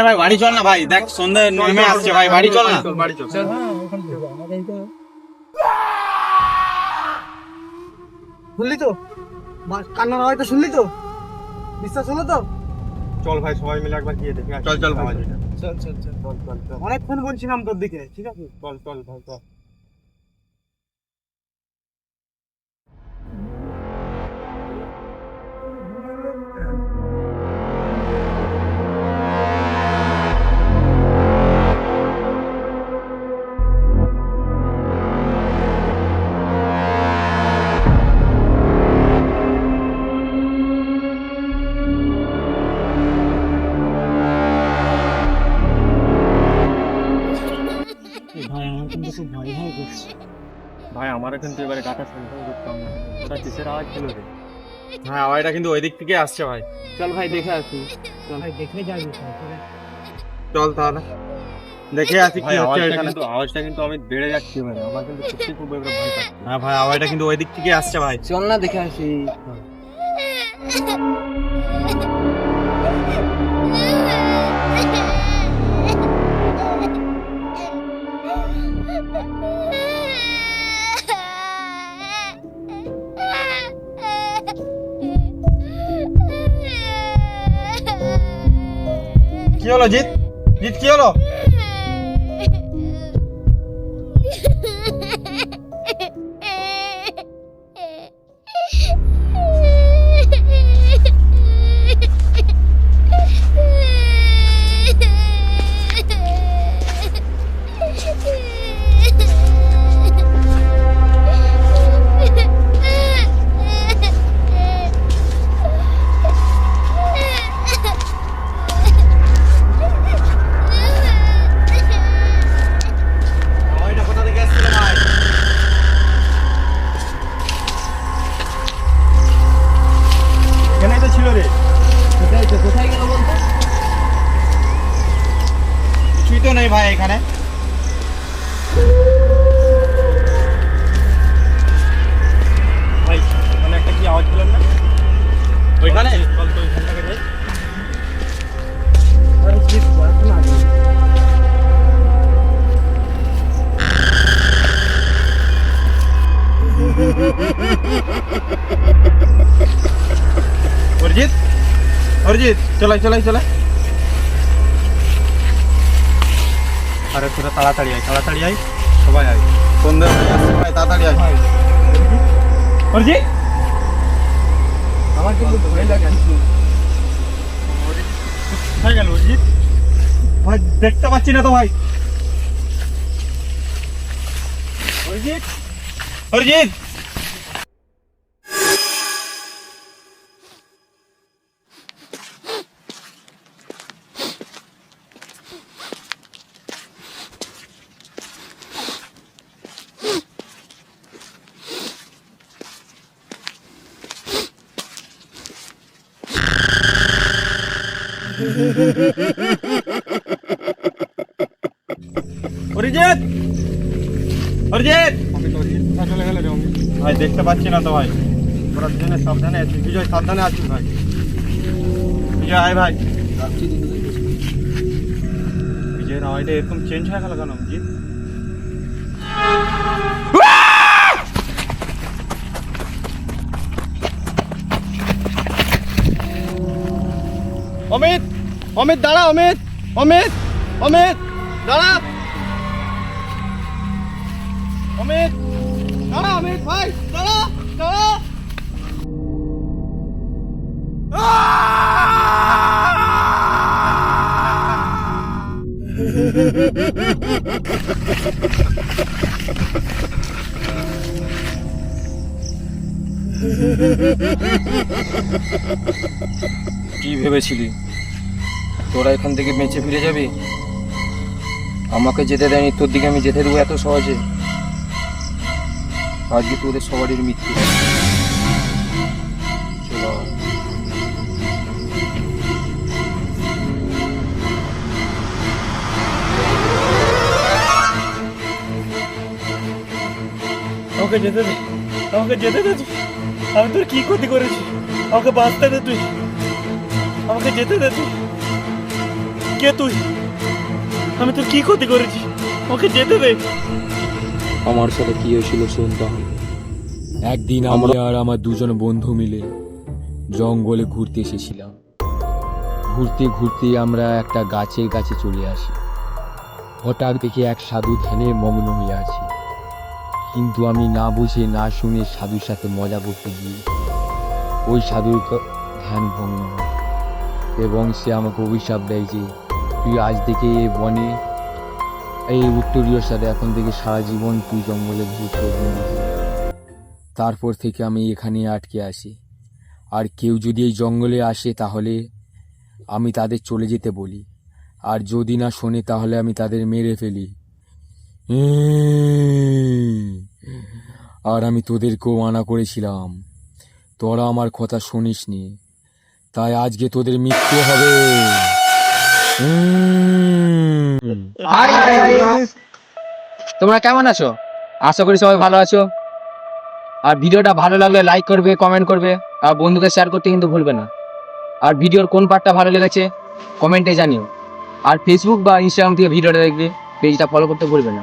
আরে ভাই বাড়ি চল না ভাই। দেখ সন্ধ্যে নেমে আসছে ভাই বাড়ি চল না। বাড়ি চল শুনলি তো? মা- কান্নার আওয়াজটা শুনলি তো? বিশ্বাস হলো তো? চল ভাই সবাই মিলে একবার গিয়ে দেখি চল চল ভাই। চল চল চল। চল চল চল। অনেকক্ষণ বলছিলাম তোর দিকে ঠিক আছে? চল চল ভাই চল। ভাই আমারও কিন্তু এবারে গাটা সন্দেহ করতাম না ওটা কিসের আওয়াজ ছিল রে? হ্যাঁ আওয়াজটা কিন্তু ওই দিক থেকে আসছে ভাই। চল ভাই দেখে আসি। চল ভাই দেখলে যাবি চল তাহলে। দেখে আসি কি ভাই হচ্ছে এখানে। কিন্তু আওয়াজটা কিন্তু আমি বেড়ে যাচ্ছে এবারে। আমার কিন্তু সত্যি খুব ভয় পাচ্ছে। হ্যাঁ ভাই আওয়াজটা কিন্তু ওই দিক থেকে আসছে ভাই। চল না দেখে আসি। কি হলো জিৎ? জিৎ কি হলো? ছিল রে। কোথায় তো কোথায় গেল বলতো? কিছুই তো নেই ভাই এখানে। ভাই ওখানে একটা কি আওয়াজ পেলাম না? ওইখানে? চল তো ওইখান থেকে যাই আরে জিত পড়াশোনা আছে অরিজিৎ চলাই চলাই চলাই। আরে তোরা তাড়াতাড়ি আয় তাড়াতাড়ি আয়। সবাই আয়। সন্ধ্যে হয়ে আসছে ভাই তাড়াতাড়ি আয়। অরিজিৎ আমার কিন্তু ভয় লাগছে কোথায় গেল অরিজিৎ ভাই দেখতে পাচ্ছি না তো ভাই। অরিজিৎ? অরিজিৎ? অরিজিৎ! অরিজিৎ! অরিজিৎ চলে গেল? ভাই, দেখতে পাচ্ছি না তো ভাই। তোরা দুজনে সাবধানে আছিস বিজয়, সাবধানে আছিস ভাই। বিজয়, আয় ভাই। বিজয়ের আওয়াজটা এরকম চেঞ্জ হয়ে গেল কেন অমিত অমিত অমিত দাঁড়া অমিত অমিত অমিত দাঁড়া। অমিত দাঁড়া অমিত ভাই দাঁড়া কি ভেবেছিলি? তোরা এখান থেকে বেঁচে ফিরে যাবি? আমাকে যেতে দেয়নি, তোর দিকে আমি যেতে দেবো এত সহজে। আজকে তোদের সবারই মৃত্যু। আমাকে যেতে দে, আমাকে যেতে দে আমি তোর কি ক্ষতি করেছি? আমাকে বাঁচতে দে তুই। আমাকে যেতে দে তুই। কে তুই? আমি তোর কি ক্ষতি করেছি? ওকে যেতে দে। আমার সাথে কি হয়েছিল শুনতে হবে একদিন আমরা আর আমার দুজন বন্ধু মিলে জঙ্গলে ঘুরতে এসেছিলাম। ঘুরতে ঘুরতে আমরা একটা গাছের কাছে চলে আসি। হঠাৎ দেখে এক সাধু ধ্যানে মগ্ন হয়ে আছে। কিন্তু আমি না বুঝে না শুনে সাধুর সাথে মজা করতে গিয়ে ওই সাধুর ধ্যান ভঙ্গ হয়। এবং সে আমাকে অভিশাপ দেয় যে তুই আজ থেকে বনে, এই উত্তরীয় সাথে এখন থেকে সারা জীবন তুই জঙ্গলে তারপর থেকে আমি এখানে আটকে আসি আর কেউ যদি এই জঙ্গলে আসে তাহলে আমি তাদের চলে যেতে বলি। আর যদি না শোনে তাহলে আমি তাদের মেরে ফেলি। আর আমি তোদেরকেও মানা করেছিলাম। তোরা আমার কথা শুনিসনি। তাই আজকে তোদের মৃত্যু হবে। তোমরা কেমন আছো? আশা করি সবাই ভালো আছো। আর ভিডিওটা ভালো লাগলে লাইক করবে কমেন্ট করবে, আর বন্ধুকে শেয়ার করতে কিন্তু ভুলবে না। আর ভিডিওর কোন পার্টটা ভালো লেগেছে কমেন্টে জানিও। আর ফেসবুক বা ইনস্টাগ্রাম থেকে ভিডিওটা দেখবে পেজটা ফলো করতে ভুলবে না।